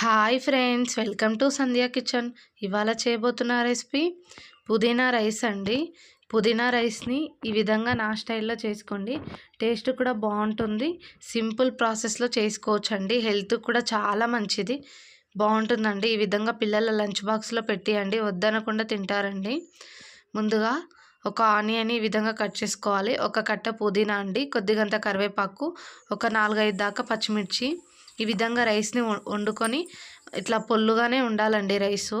Hi friends welcome to Sandhya kitchen. ఇవాళ చేయబోతున్న recipe పుదీనా రైస్ అండి. పుదీనా రైస్ని ఈ విధంగా నా స్టైల్లో చేసుకోండి. టేస్ట్ కూడా బాగుంటుంది. సింపుల్ ప్రాసెస్లో చేసుకోవచ్చు అండి హెల్త్ కూడా చాలా మంచిది. బాగుంటుందండి. ఈ విధంగా పిల్లల లంచ్ బాక్స్లో పెట్టియండి. వద్దనకుండా తింటారండి. ముందుగా ఒక ఆనియన్ ఈ విధంగా కట్ చేసుకోవాలి. ఒక కట్ట పుదీనా అండి. కొద్దిగంత కరివేపాకు. ఒక నాలుగైదు దాకా పచ్చిమిర్చి. ఈ విధంగా రైస్ని వండుకొని ఇట్లా పొల్లుగానే ఉండాలండి రైసు.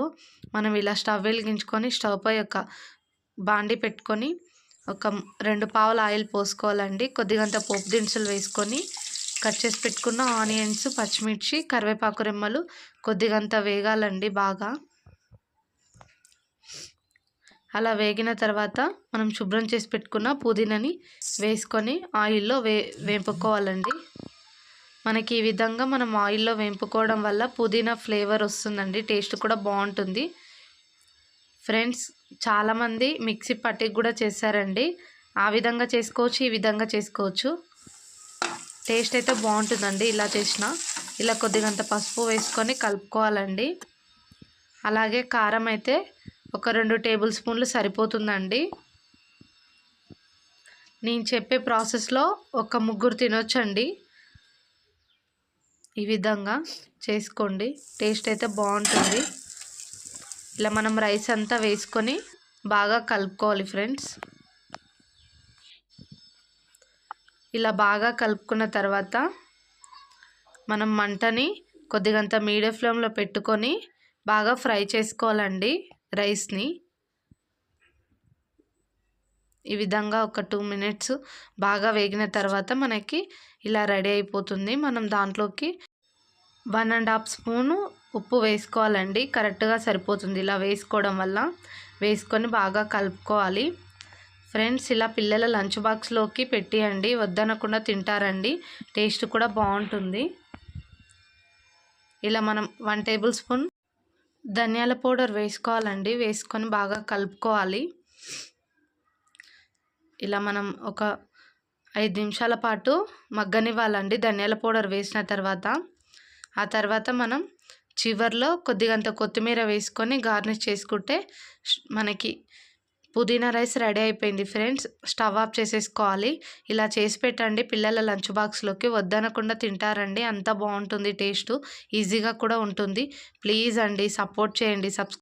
మనం ఇలా స్టవ్ వెలిగించుకొని స్టవ్ పై ఒక బాండి పెట్టుకొని ఒక రెండు పావుల ఆయిల్ పోసుకోవాలండి. కొద్దిగంత పోపు దినుసులు వేసుకొని కట్ చేసి పెట్టుకున్న ఆనియన్స్ పచ్చిమిర్చి కరివేపాకు రెమ్మలు కొద్దిగంత వేగాలండి బాగా. అలా వేగిన తర్వాత మనం శుభ్రం చేసి పెట్టుకున్న పుదీనాని వేసుకొని ఆయిల్లో వే వేపుకోవాలండి. మనకి ఈ విధంగా మనం ఆయిల్లో వేంపుకోవడం వల్ల పుదీనా ఫ్లేవర్ వస్తుందండి. టేస్ట్ కూడా బాగుంటుంది. ఫ్రెండ్స్ చాలామంది మిక్సీ పట్టికి కూడా చేశారండి. ఆ విధంగా చేసుకోవచ్చు ఈ విధంగా చేసుకోవచ్చు. టేస్ట్ అయితే బాగుంటుందండి ఇలా చేసిన. ఇలా కొద్దిగంత పసుపు వేసుకొని కలుపుకోవాలండి. అలాగే కారం అయితే ఒక రెండు టేబుల్ స్పూన్లు సరిపోతుందండి. నేను చెప్పే ప్రాసెస్లో ఒక ముగ్గురు తినొచ్చండి. ఈ విధంగా చేసుకోండి. టేస్ట్ అయితే బాగుంటుంది. ఇలా మనం రైస్ అంతా వేసుకొని బాగా కలుపుకోవాలి ఫ్రెండ్స్. ఇలా బాగా కలుపుకున్న తర్వాత మనం మంటని కొద్దిగంత మీడియం ఫ్లేమ్లో పెట్టుకొని బాగా ఫ్రై చేసుకోవాలండి రైస్ని. ఈ విధంగా ఒక టూ మినిట్స్ బాగా వేగిన తర్వాత మనకి ఇలా రెడీ అయిపోతుంది. మనం దాంట్లోకి వన్ అండ్ హాఫ్ స్పూను ఉప్పు వేసుకోవాలండి. కరెక్ట్గా సరిపోతుంది ఇలా వేసుకోవడం వల్ల. వేసుకొని బాగా కలుపుకోవాలి. ఫ్రెండ్స్ ఇలా పిల్లల లంచ్ బాక్స్లోకి పెట్టియండి. వద్దనకుండా తింటారండి. టేస్ట్ కూడా బాగుంటుంది. ఇలా మనం వన్ టేబుల్ స్పూన్ ధనియాల పౌడర్ వేసుకోవాలండి. వేసుకొని బాగా కలుపుకోవాలి. ఇలా మనం ఒక ఐదు నిమిషాల పాటు మగ్గనివ్వాలండి. ధనియాల పౌడర్ వేసిన తర్వాత ఆ తర్వాత మనం చివర్లో కొద్దిగంత కొత్తిమీర వేసుకొని గార్నిష్ చేసుకుంటే మనకి పుదీనా రైస్ రెడీ అయిపోయింది ఫ్రెండ్స్. స్టవ్ ఆఫ్ చేసేసుకోవాలి. ఇలా చేసి పెట్టండి. పిల్లల లంచ్ బాక్స్లోకి వద్దనకుండా తింటారండి. అంత బాగుంటుంది టేస్ట్. ఈజీగా కూడా ఉంటుంది. ప్లీజ్ అండి సపోర్ట్ చేయండి. సబ్స్క్రైబ్